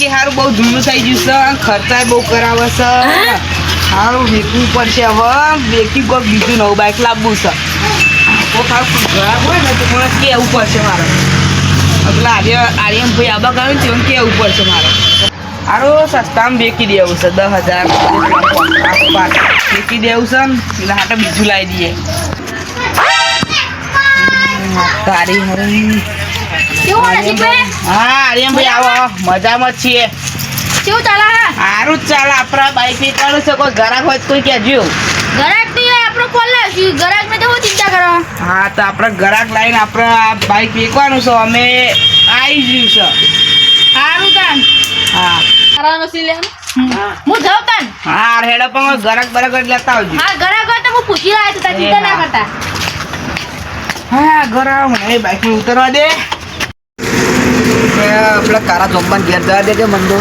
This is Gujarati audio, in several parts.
કે હારું બહુ જૂનું થઈ ગયું છે અને ખર્ચાય બહુ કરાવે છે. હારું વેચવું પડશે હવે. વેચી કોઈ બીજું નવું બાઇક લાવવું છે. હારું ખરાબ હોય ને તો મને કહેવું પડશે મારે? પેલા આર્ય ભાઈ આબા કરે ને તેમને કહેવું પડશે મારે? હારું સસ્તામાં વેચી દેવું છે. દસ હજાર આસપાસ વેચી દેવું છે ને એટલે હાટે બીજું લાવી દઈએ. તારી હરી કેવું નજીકભાઈ હા આર્યનભાઈ આવો મજામાં છીએ. કેવું ચાલે સારું જ ચાલે આપણા બાઈકની કરો છો કોઈ ગ્રાહક હોય કોઈ કહેજો. ગરાક તો આપણો કોલ લાવ્યું ગરાક ને તો ચિંતા કરો? હા તો આપણે ગ્રાહક લાવીને આપણે આ બાઈક વેચવાનું છે અમે આવી ગયું છે. સારું તાન. હા. લે હું. જાઉં તાન? હા હેડો પણ ગ્રાહક બરાબર લેતા આવજો. હા ગરાક હોય તો હું પૂછી લાવ્યો તો ચિંતા ના કરતા. હા ઘર મને બાઈક ઉતરવા દે. પેલા કારા જમવાનું ઘેર જવા દેજે મંદો.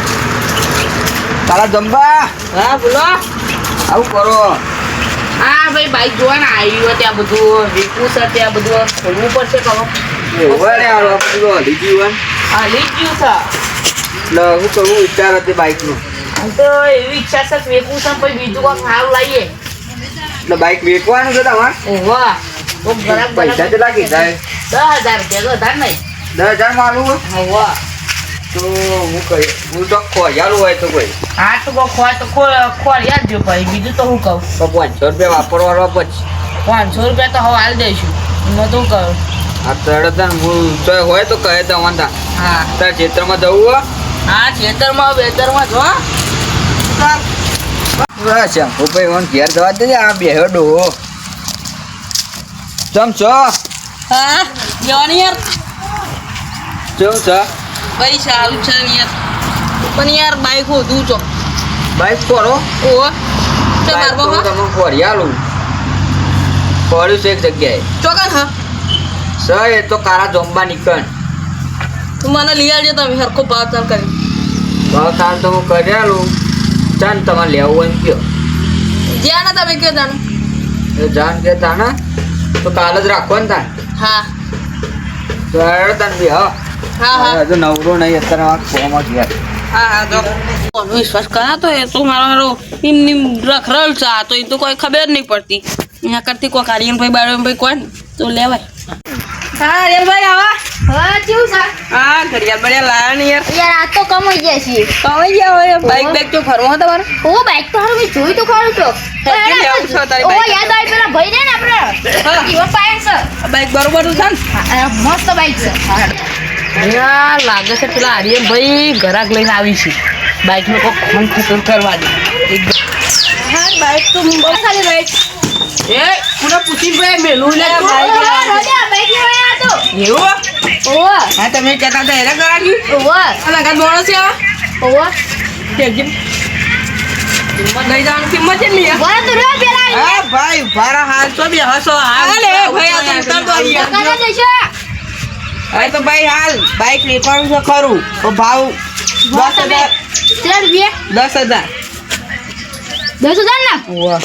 કારા જમવા? હા બોલો. આવું કરો. હા ભાઈ બાઈક જોવા ને આવ્યું ત્યાં બધું. વેચવું છે ત્યાં બધું. ખોલવું પડશે કહો હાલો બધું હલી ગયું ગયું છે. એટલે હું કરવું વિચાર હતી બાઇકનું આમ તો એવી ઈચ્છા છે કે વેચવું છે પછી બીજું કોઈ સારું લાવીએ એટલે બાઇક વેચવાનું છે તમારે? વાહ તો પૈસા કેટલા કીધા દસ હજાર રૂપિયા તો વધારે નહીં. દસ હજાર માલું વાહ. તો હું કહી હું તો ખોયાલું હોય તો કોઈ. હા તો ખોય તો ખોય જ જો ભાઈ બીજું તો હું કહું? તો પાંચસો રૂપિયા વાપરવાનો પછી પાંચસો રૂપિયા તો હવે હાલ દઈશું. એમાં તો હું કહું? આ તરત હું તો હોય તો કહે તો વાંધા હા. તાર ક્ષેત્રમાં જવું હોય હા ખેતરમાં વેતરમાં જો હું. ભાઈ મને ઘેર જવા દેજે આ બેહ્યો ડોહો. ચમ છો? હા જવાની યાર. કેવું છે? ભાઈ સારું છે ને યાર પણ યાર બાઈક હોતું છો. બાઈક ફોરો ઓહો. તો બાઇક તો તમે હું તમને ફોરિયાલું ફોર્યું છે એક જગ્યાએ. ચોકન હા? સર એ તો કારા જોંબા નીકળ. તું મને લઈ આવજો તમે હરખો ભાવ ચાલ કરી. ભાવ તાર તો હું કર્યાલું ચાલ તમારે લેવું હોય કયો. જ્યાં ના તમે કયો જાણ એ જાન કે તાના તો કાલ જ રાખો ને તાન હા. તો તાન બી હા હા હા? હજુ નવરો નહીં અત્યારે મારા ફોમાં ગયા. હા હા વિશ્વાસ કરા તો એ તો મારો હારો એમ રખરલ છે આ તો એ તો કોઈ ખબર જ નહીં પડતી. એના કરતી કોઈ આર્યનભાઈ બારણભાઈ કોઈ ને તો લેવાય. હા આવા. હા કેવું છે? હા ઘડિયાળ બડિયાળ લાયા ને યાર. યાર આ તો કમાઈ ગયા છીએ. કમાઈ ગયા હોય બાઈક બાઈક તો ફરવા તમારે? ઓ બાઈક તો હારું મેં જોયું તો ખરું ઓ? યાદ આવી પેલા ભાઈ ને આપણે? હા. છે. બાઈક બરોબર છે ને? મસ્ત બાઈક છે. અહીંયા લાગે છે પેલા આર્યનભાઈ ઘરાક લઈને આવી છે. બાઈકનો કોઈ ખૂન ખતર કરવા દે. હા બાઈક તો બહુ સારી બાઈક. એ પુનઃ પૂછી ભાઈ મેલું લે રોજા, બાઈક લેવા તો. એવું? ઓવો. હા તમે કહેતા હતા એને કરાવી ઓવો. લગા દોડો છે ઓવો. હા ભાઈ ભારા હાલ તો બી હસો હાલ ભાઈ આ તો ઉતાર દો હવે તો ભાઈ હાલ બાઈક વેચવાનું છે ખરું. તો ભાવ દસ હજાર. દસ હજાર. દસ હજાર ના?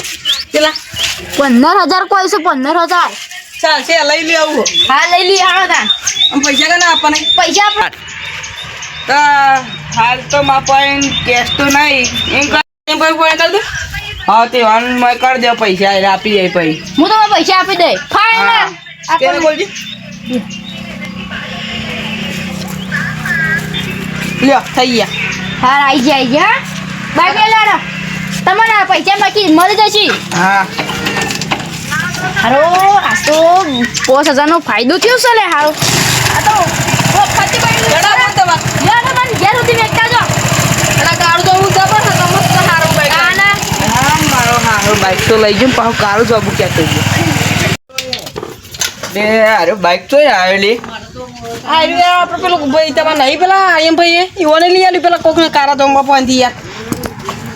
કેટલા? પંદર હજાર કોઈ છે પંદર હજાર. ચાલ છે લઈ લે આવું. હા લઈ લે આવો તા પૈસા કે ના આપવાના? પૈસા તો હાલ તો મારા પણ કેશ તો નહીં. એમ કર એમ ભાઈ કોઈ કરી દે. હા તે વાનમાં કરી દે પૈસા આપી દે પછી હું તો પૈસા આપી દે ફાઈન બોલજી? લ્યો થઈ ગયા. હા આવી જાય આવી ગયા બાકી લાડો. તમારા પૈસા બાકી મળી જશે. હા. હારો આ તો પોસ હજારનો ફાયદો થયો છે લે હારો. આ તો ફટી પડી જડા તમારે યાર મને ઘેર સુધી વેચતા જો કાળું તો હું જબર હતો મસ્ત બાઈક આના હા મારો હારો બાઈક તો લઈ જઉં પાછું કાળું જબું ક્યાં થઈ ગયું. બે અરે બાઇક તો આવેલી. આ રહ્યું યાર આપણે પેલું ભાઈ તમારે નહીં પેલા એમ ભાઈ ઈવોને લઈ આલ્યું પેલા કોકને કારા ધોંગા પહોંચી યાર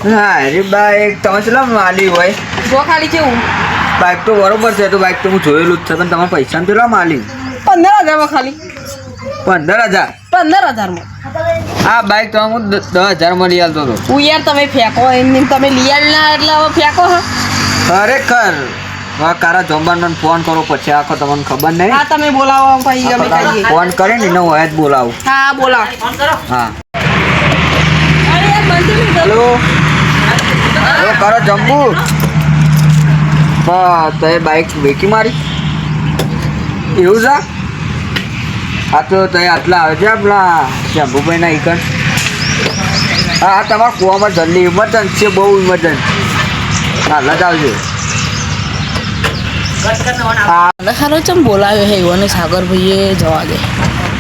હા અરે બાઇક તમે ચલા માલી હોય. જો ખાલી કેવું? બાઈક તો બરોબર છે તો બાઈક તો હું જોયેલું જ છે પણ તમે પૈસા પેલા માલી પંદર હજારમાં ખાલી. પંદર હજાર? પંદર હજારમાં. આ બાઈક તો હું દસ હજાર લઈ આવતો હતો. હું યાર તમે ફેંકો એમ તમે લઈ આવેલા એટલે હવે ફેંકો હા. ખરેખર? હવે કારા જોંબાનો ફોન કરો પછી આખો તમને ખબર નહીં? હા તમે બોલાવો ભાઈ અમે કહીએ. ફોન કરે ને એને હોય જ બોલાવો. હા બોલાવો. હા. હેલો? હેલો કરો જંબુ તો એ બાઈક વેકી મારી. એવું છે? હા તો તો આટલા આવે છે આપણા શંભુભાઈ ના ઈકણ હા હા તમારા કુવામાં જલ્દી ઇમરજન્સી છે બહુ ઇમરજન્સી હા લજ આવજો. હા. મને ચમ બોલાવ્યો હે એવો ને સાગરભાઈએ જવા દે.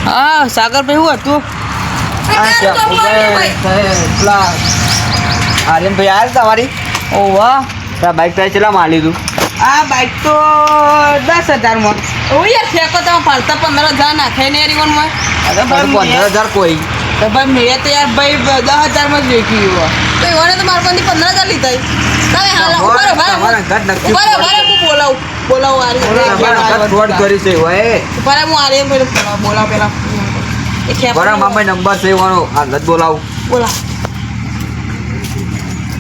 હા સાગરભાઈ શું હતું? આર્યનભાઈ આવ્યા તમારી? ઓ વાહ. તારા બાઇક તારે કેટલા માં લીધું? આ બાઇક તો દસ હજારમાં. ઓ યાર ફેંકો તમે ફાલતા પંદર હજાર નાખે ને યારમાં અરે પંદર હજાર કોઈ. તો ભાઈ મેં તો યાર ભાઈ દસ હજારમાં જ વેચી ગયો તો એવાને તો મારા પાસેથી પંદર હજાર લીધા તમે હાલ ઊભા રહો, ભાઈ, તમારા ઊભા રહો, બોલાવું. બોલાવું તમારા ઘર કરી છે હોય. ઊભા હું આર્યન ભાઈને બોલાવું પેલા એ બરા મામા નંબર છે વાનો હા લજ બોલાવું. બોલા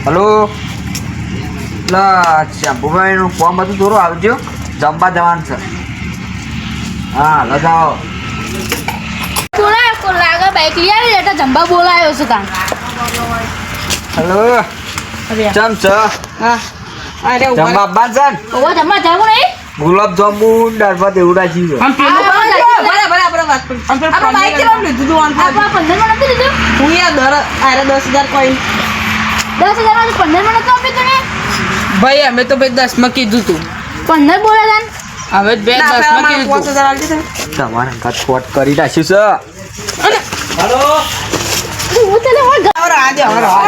હલો? પેલા શંભુભાઈ નું ફોર્મ હતું થોડું આવજો. જમવા જવાનું છે. હા લગાવો લાગે બાઈક લઈ આવી એટલે જમવા બોલાયો છે તાન હલો? ચમ છે? હા. અરે જમવા રહો. બાદ છે ને ઓવા જમવા જાવું નહીં? ગુલાબ જાંબુ દાળ ભાત એવું આમ પેલું બરાબર, બરાબર, બરાબર, વાત કરી. આપણે બાઈક કેટલાનું લીધું હતું આમ આ પા માં નથી લીધું? હું યાર દર આરે દસ હજાર કોઈ દસ હજાર પંદરમાં નતું આપ્યું તને ભાઈ અમે તો ભાઈ દસમાં કીધું તું. પંદર બોલે તાન હવે બે દસમાં કીધું તું. તમારા ઘર ફોટ કરી નાખ્યું છે. હું તને હા,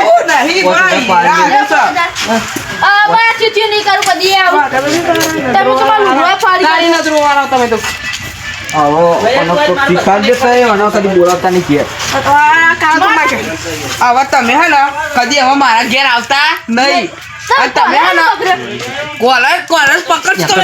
નહીં ભાઈ, બા ચીચી નહીં કરું? કદી આવું તમે ફાડી તો. કદી તમે હે ને હવે મારા ઘેર આવતા નહીં. તમે હે ને કોલર કોલર પકડશો